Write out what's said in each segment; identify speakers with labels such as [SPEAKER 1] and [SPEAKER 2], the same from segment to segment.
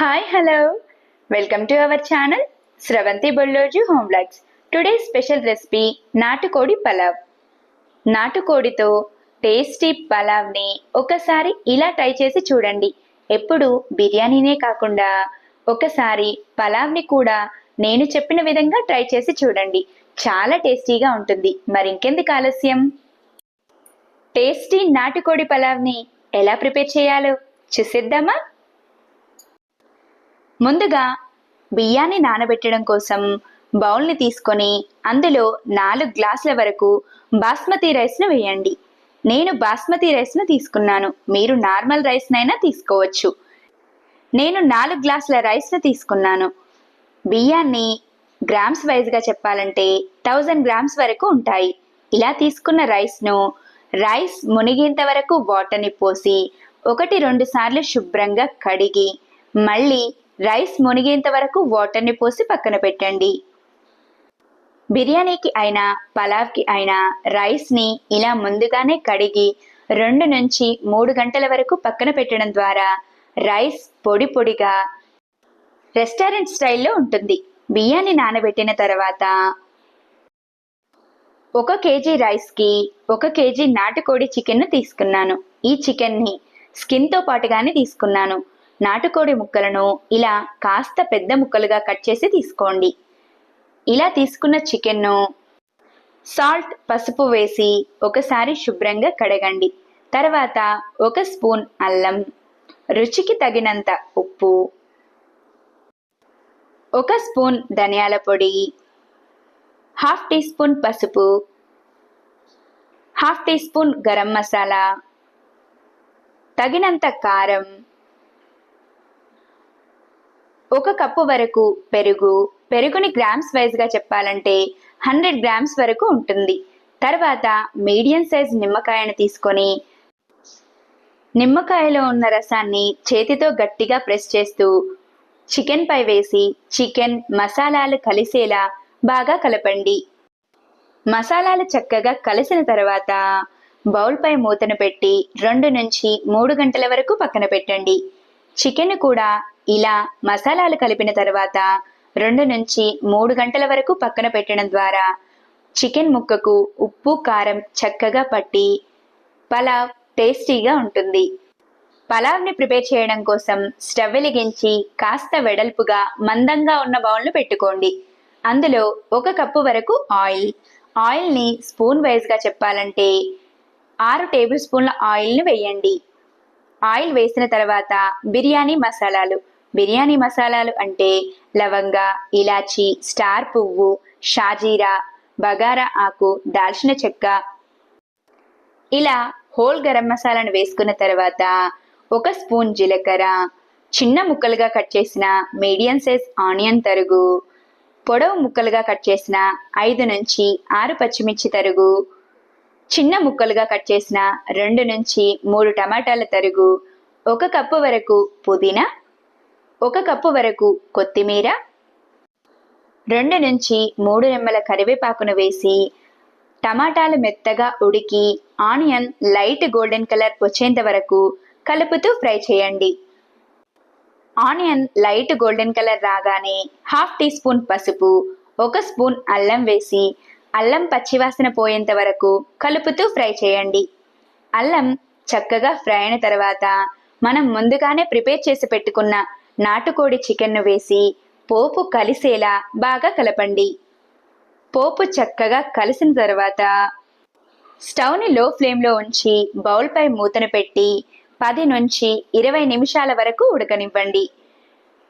[SPEAKER 1] Hi hello welcome to our channel Sravanthi Bolloju home blogs today special recipe నాటుకోడి pulao నాటుకోడితో tasty పలావ్ని ఒకసారి ఇలా try చేసి చూడండి. ఎప్పుడు బిర్యానీనే కాకుండా ఒకసారి పలావ్ని కూడా నేను చెప్పిన విధంగా ట్రై చేసి చూడండి. చాలా టేస్టీగా ఉంటుంది. మరి ఇంకెందుకు ఆలస్యం? టేస్టీ నాటుకోడి పలావ్ని ఎలా ప్రిపేర్ చేయాలో చూసేద్దామా? ముందుగా బియ్యాన్ని నానబెట్టడం కోసం బౌల్ని తీసుకొని అందులో నాలుగు గ్లాసుల వరకు బాస్మతి రైస్ను వేయండి. నేను బాస్మతి రైస్ను తీసుకున్నాను. మీరు నార్మల్ రైస్నైనా తీసుకోవచ్చు. నేను నాలుగు గ్లాసుల రైస్ను తీసుకున్నాను. బియ్యాన్ని గ్రామ్స్ వైజ్గా చెప్పాలంటే థౌజండ్ గ్రామ్స్ వరకు ఉంటాయి. ఇలా తీసుకున్న రైస్ను రైస్ మునిగేంత వరకు వాటర్ని పోసి ఒకటి రెండు సార్లు శుభ్రంగా కడిగి మళ్ళీ రైస్ మునిగేంత వరకు వాటర్ని పోసి పక్కన పెట్టండి. బిర్యానీకి అయినా పలావ్కి అయినా రైస్ని ఇలా ముందుగానే కడిగి రెండు నుంచి మూడు గంటల వరకు పక్కన పెట్టడం ద్వారా రైస్ పొడి పొడిగా రెస్టారెంట్ స్టైల్లో ఉంటుంది. బియ్యాన్ని నానబెట్టిన తర్వాత ఒక కేజీ రైస్కి ఒక కేజీ నాటుకోడి చికెన్ను తీసుకున్నాను. ఈ చికెన్ని స్కిన్తో పాటుగానే తీసుకున్నాను. నాటుకోడి ముక్కలను ఇలా కాస్త పెద్ద ముక్కలుగా కట్ చేసి తీసుకోండి. ఇలా తీసుకున్న చికెన్ను సాల్ట్ పసుపు వేసి ఒకసారి శుభ్రంగా కడగండి. తర్వాత ఒక స్పూన్ అల్లం రుచికి తగినంత ఉప్పు ఒక స్పూన్ ధనియాల పొడి హాఫ్ టీ స్పూన్ పసుపు half teaspoon garam masala తగినంత కారం ఒక కప్పు వరకు పెరుగు పెరుగుని గ్రామ్స్ వైజ్గా చెప్పాలంటే హండ్రెడ్ గ్రామ్స్ వరకు ఉంటుంది. తర్వాత మీడియం సైజ్ నిమ్మకాయను తీసుకొని నిమ్మకాయలో ఉన్న రసాన్ని చేతితో గట్టిగా ప్రెస్ చేస్తూ చికెన్ పై వేసి చికెన్ మసాలాలు కలిసేలా బాగా కలపండి. మసాలాలు చక్కగా కలిసిన తర్వాత బౌల్పై మూతను పెట్టి రెండు నుంచి మూడు గంటల వరకు పక్కన పెట్టండి. చికెన్ కూడా ఇలా మసాలాలు కలిపిన తర్వాత రెండు నుంచి మూడు గంటల వరకు పక్కన పెట్టడం ద్వారా చికెన్ ముక్కకు ఉప్పు కారం చక్కగా పట్టి పలావ్ టేస్టీగా ఉంటుంది. పలావ్ని ప్రిపేర్ చేయడం కోసం స్టవ్ వెలిగించి కాస్త వెడల్పుగా మందంగా ఉన్న బౌల్ను పెట్టుకోండి. అందులో ఒక కప్పు వరకు ఆయిల్. ఆయిల్ని స్పూన్ వైజ్గా చెప్పాలంటే ఆరు టేబుల్ స్పూన్ల ఆయిల్ని వేయండి. ఆయిల్ వేసిన తర్వాత బిర్యానీ మసాలాలు. బిర్యానీ మసాలాలు అంటే లవంగ ఇలాచి స్టార్ పువ్వు షాజీరా బగారా ఆకు దాల్చిన చెక్క. ఇలా హోల్ గరం మసాలాను వేసుకున్న తర్వాత ఒక స్పూన్ జీలకర్ర చిన్న ముక్కలుగా కట్ చేసిన మీడియం సైజ్ ఆనియన్ తరుగు పొడవు ముక్కలుగా కట్ చేసిన ఐదు నుంచి ఆరు పచ్చిమిర్చి తరుగు చిన్న ముక్కలుగా కట్ చేసిన రెండు నుంచి మూడు టమాటాల తరుగు ఒక కప్పు వరకు పుదీనా ఒక కప్పు వరకు కొత్తిమీర రెండు నుంచి మూడు రెమ్మల కరివేపాకును వేసి టమాటాలు మెత్తగా ఉడికి ఆనియన్ లైట్ గోల్డెన్ కలర్ వచ్చేంత వరకు కలుపుతూ ఫ్రై చేయండి. ఆనియన్ లైట్ గోల్డెన్ కలర్ రాగానే హాఫ్ టీ స్పూన్ పసుపు ఒక స్పూన్ అల్లం వేసి అల్లం పచ్చివాసన పోయేంత వరకు కలుపుతూ ఫ్రై చేయండి. అల్లం చక్కగా ఫ్రై అయిన తర్వాత మనం ముందుగానే ప్రిపేర్ చేసి పెట్టుకున్న నాటుకోడి చికెన్ను వేసి పోపు కలిసేలా బాగా కలపండి. పోపు చక్కగా కలిసిన తర్వాత స్టవ్ని లో ఫ్లేమ్లో ఉంచి బౌల్పై మూతను పెట్టి పది నుంచి ఇరవై నిమిషాల వరకు ఉడకనివ్వండి.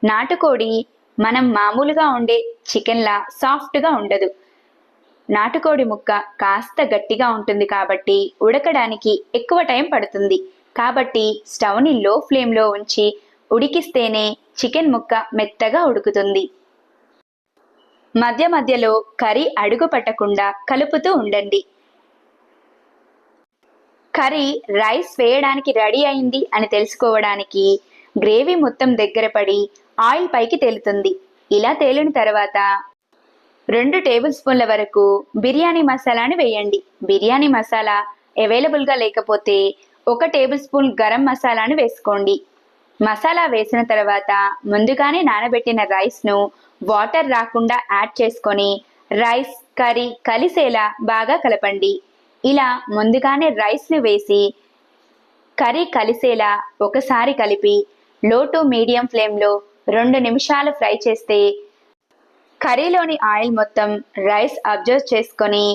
[SPEAKER 1] నాటుకోడి మనం మామూలుగా ఉండే చికెన్లా సాఫ్ట్గా ఉండదు. నాటుకోడి ముక్క కాస్త గట్టిగా ఉంటుంది కాబట్టి ఉడకడానికి ఎక్కువ టైం పడుతుంది. కాబట్టి స్టవ్ని లో ఫ్లేమ్లో ఉంచి ఉడికిస్తేనే చికెన్ ముక్క మెత్తగా ఉడుకుతుంది. మధ్య మధ్యలో కర్రీ అడుగు పట్టకుండా కలుపుతూ ఉండండి. కర్రీ రైస్ వేయడానికి రెడీ అయింది అని తెలుసుకోవడానికి గ్రేవీ మొత్తం దగ్గర పడి ఆయిల్ పైకి తేలుతుంది. ఇలా తేలిన తర్వాత రెండు టేబుల్ స్పూన్ల వరకు బిర్యానీ మసాలాని వేయండి. బిర్యానీ మసాలా అవైలబుల్గా లేకపోతే ఒక టేబుల్ స్పూన్ గరం మసాలాను వేసుకోండి. మసాలా వేసిన తర్వాత ముందుగానే నానబెట్టిన రైస్ను వాటర్ రాకుండా యాడ్ చేసుకొని రైస్ కర్రీ కలిసేలా బాగా కలపండి. ఇలా ముందుగానే రైస్ని వేసి కర్రీ కలిసేలా ఒకసారి కలిపి లో టు మీడియం ఫ్లేమ్లో రెండు నిమిషాలు ఫ్రై చేస్తే కర్రీలోని ఆయిల్ మొత్తం రైస్ అబ్జర్వ్ చేసుకొని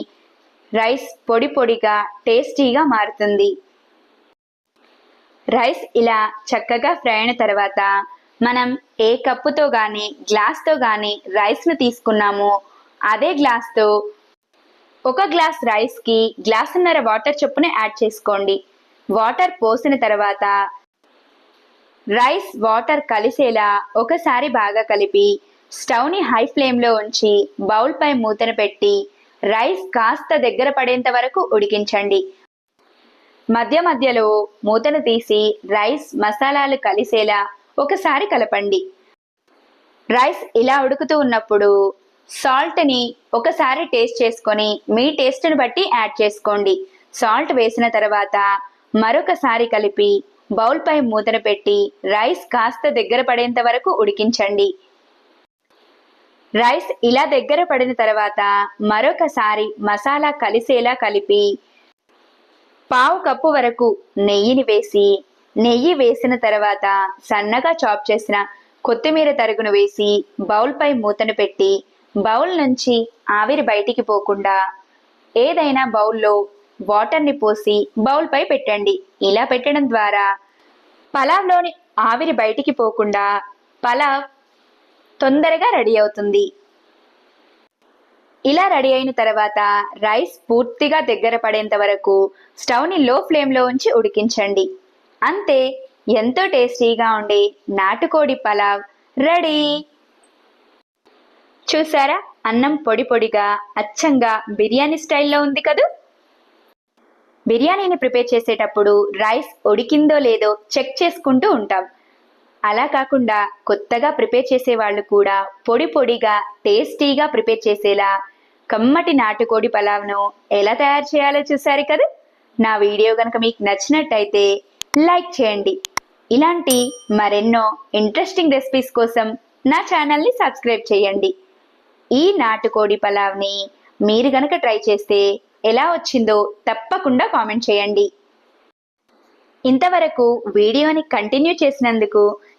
[SPEAKER 1] రైస్ పొడి పొడిగా టేస్టీగా మారుతుంది. రైస్ ఇలా చక్కగా ఫ్రై అయిన తర్వాత మనం ఏ కప్పుతో కానీ గ్లాస్తో కానీ రైస్ను తీసుకున్నామో అదే గ్లాస్తో ఒక గ్లాస్ రైస్కి గ్లాసున్నర వాటర్ చొప్పున యాడ్ చేసుకోండి. వాటర్ పోసిన తర్వాత రైస్ వాటర్ కలిసేలా ఒకసారి బాగా కలిపి స్టవ్ని హై ఫ్లేమ్లో ఉంచి బౌల్పై మూతను పెట్టి రైస్ కాస్త దగ్గర పడేంత వరకు ఉడికించండి. మధ్య మధ్యలో మూతను తీసి రైస్ మసాలాలు కలిసేలా ఒకసారి కలపండి. రైస్ ఇలా ఉడుకుతూ ఉన్నప్పుడు సాల్ట్ని ఒకసారి టేస్ట్ చేసుకొని మీ టేస్ట్ని బట్టి యాడ్ చేసుకోండి. సాల్ట్ వేసిన తర్వాత మరొకసారి కలిపి బౌల్పై మూతను పెట్టి రైస్ కాస్త దగ్గర పడేంత వరకు ఉడికించండి. రైస్ ఇలా దగ్గర పడిన తర్వాత మరొకసారి మసాలా కలిసేలా కలిపి పావు కప్పు వరకు నెయ్యిని వేసి నెయ్యి వేసిన తర్వాత సన్నగా చాప్ చేసిన కొత్తిమీర తరుగును వేసి బౌల్పై మూతను పెట్టి బౌల్ నుంచి ఆవిరి బయటికి పోకుండా ఏదైనా బౌల్లో వాటర్ని పోసి బౌల్పై పెట్టండి. ఇలా పెట్టడం ద్వారా పలావ్లోని ఆవిరి బయటికి పోకుండా పలావ్ తొందరగా రెడీ అవుతుంది. ఇలా రెడీ అయిన తర్వాత రైస్ పూర్తిగా దగ్గర పడేంత వరకు స్టవ్ని లో ఫ్లేమ్లో ఉంచి ఉడికించండి. అంతే ఎంతో టేస్టీగా ఉండే నాటుకోడి పలావ్ రెడీ. చూసారా? అన్నం పొడి పొడిగా అచ్చంగా బిర్యానీ స్టైల్లో ఉంది కదూ? బిర్యానీని ప్రిపేర్ చేసేటప్పుడు రైస్ ఉడికిందో లేదో చెక్ చేసుకుంటూ ఉంటాం. అలా కాకుండా కొత్తగా ప్రిపేర్ చేసే వాళ్ళు కూడా పొడి పొడిగా టేస్టీగా ప్రిపేర్ చేసేలా కమ్మటి నాటుకోడి పలావ్ను ఎలా తయారు చేయాలో చూసారు కదా? నా వీడియో కనుక మీకు నచ్చినట్టయితే లైక్ చేయండి. ఇలాంటి మరెన్నో ఇంట్రెస్టింగ్ రెసిపీస్ కోసం నా ఛానల్ని సబ్స్క్రైబ్ చేయండి. ఈ నాటుకోడి పలావ్ని మీరు గనక ట్రై చేస్తే ఎలా వచ్చిందో తప్పకుండా కామెంట్ చేయండి. ఇంతవరకు వీడియోని కంటిన్యూ చేసినందుకు